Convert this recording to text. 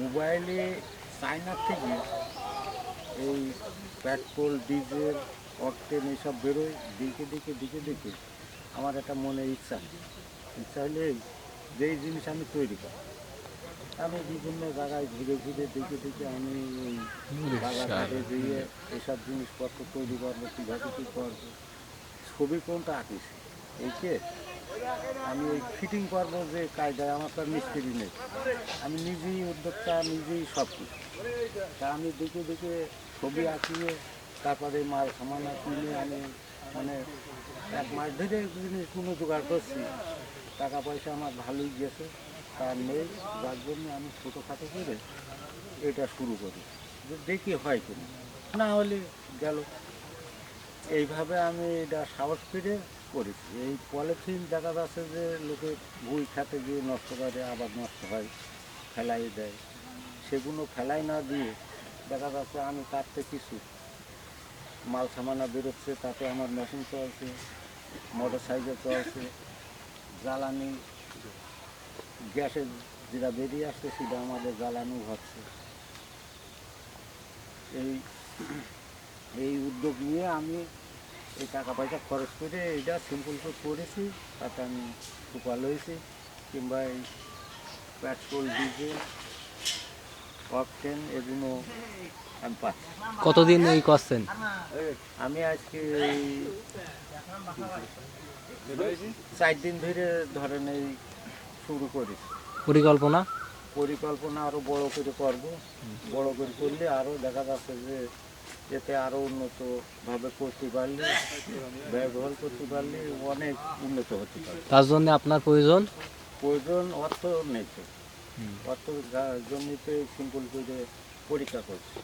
মোবাইলে চায়নার থেকে এই পেট্রোল ডিজেল অকটেন এইসব বেরোয় দিকে দিকে দিকে দিকে আমার একটা মনে ইচ্ছা। ইচ্ছা হলে এই যে জিনিস আমি তৈরি করি। আমি বিভিন্ন জায়গায় ঘুরে ঘুরে দেখে দেখে আমি ওই বাজারে গিয়ে এইসব জিনিসপত্র তৈরি করব কীভাবে কী করব ছবি কোনটা আঁকিস এইকে আমি ওই ফিটিং করব যে কায়দায়, আমার তো মিস্ত্রি নেই। আমি নিজেই উদ্যোক্তা, নিজেই সব কিছু। তা আমি দেখে দেখে ছবি আঁকিয়ে, তারপরে মাল সামানা কিনে আমি মানে এক মাস ধরে জিনিস কোনো জোগাড় করছি। টাকা পয়সা আমার ভালোই গেছে তার নেই। যার জন্য আমি ছোটোখাটো করে এটা শুরু করি। যে দেখি হয় কিনা। না হলে গেল। এইভাবে আমি এটা সাহস পেরে করেছি এই পলিথিন দেখা যাচ্ছে যে লোকে ভুই খাতে গিয়ে নষ্ট করে, আবার নষ্ট হয়, ফেলাই দেয়। সেগুলো ফেলাই না দিয়ে দেখা যাচ্ছে আমি কাটতে কিছু। মাল সামানা বেরোচ্ছে, তাতে আমার মেশিন চলছে, মোটর সাইকেল চলছে, জ্বালানি, গ্যাসের যেটা বেরিয়ে আসছে, সেটা আমাদের জ্বালানি হচ্ছে। এই এই উদ্যোগ নিয়ে আমি এই টাকা পয়সা খরচ করে এইটা সিম্পল করে করেছি তাতে আমি সুপাল হয়েছি। কিংবা এই পেট্রোল ডিজেল অকটেন এগুলো আমি পাচ্ছি। কতদিন এই করছেন আমি আজকে এই চার দিন ধরে ধরেন এই শুরু করেছি। পরিকল্পনা? পরিকল্পনা আরও বড় করে করব। বড় করে করলে আরও দেখা যাচ্ছে যে এতে আরও উন্নত ভাবে করতে পারলে ব্যবহার করতে পারলে অনেক উন্নত হতে পারে তার জন্য আপনার প্রয়োজন? প্রয়োজন অর্থ নেই। অর্থ জমিতে সিম্পল করে পরীক্ষা করছে।